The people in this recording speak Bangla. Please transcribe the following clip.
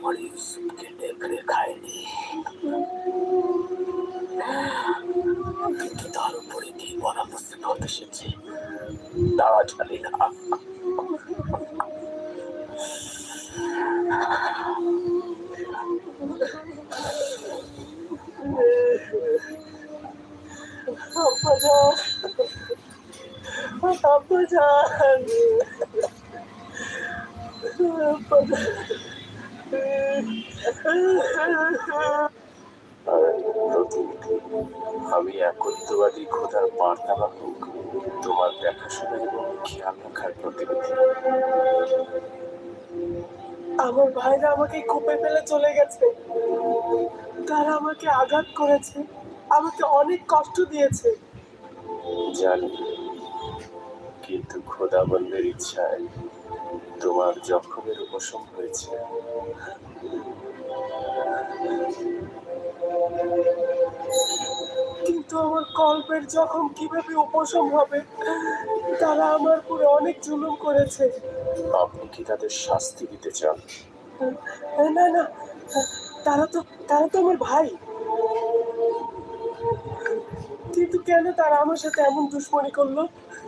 머리 숙길래 그래 가야니. 그렇게 나를 부리니 뭐라 무슨 어떠신지 나와 자리나. 아빠자 아빠자 아빠자 আমি একত্ববাদী খোদার বার্তাবাহক তোমার দেখাশোনা এবং খেয়াল রাখার প্রতিনিধি। আমার ভাইরা আমাকে কূপে ফেলে চলে গেছে। তারা আমাকে আঘাত করেছে আমাকে অনেক কষ্ট দিয়েছে। জানি কিন্তু খোদাবন্দের ইচ্ছায় তোমার জখমের উপশম হয়েছে। কিন্তু আমার কল্পের জখম কীভাবে উপশম হবে, তারা আমার পুরো অনেক জুলুম করেছে। আপনি কি তাদের শাস্তি দিতে চান? না না, তারা তো তারা তো আমার ভাই। কিন্তু কেন তারা আমার সাথে এমন দুশ্মনী করল?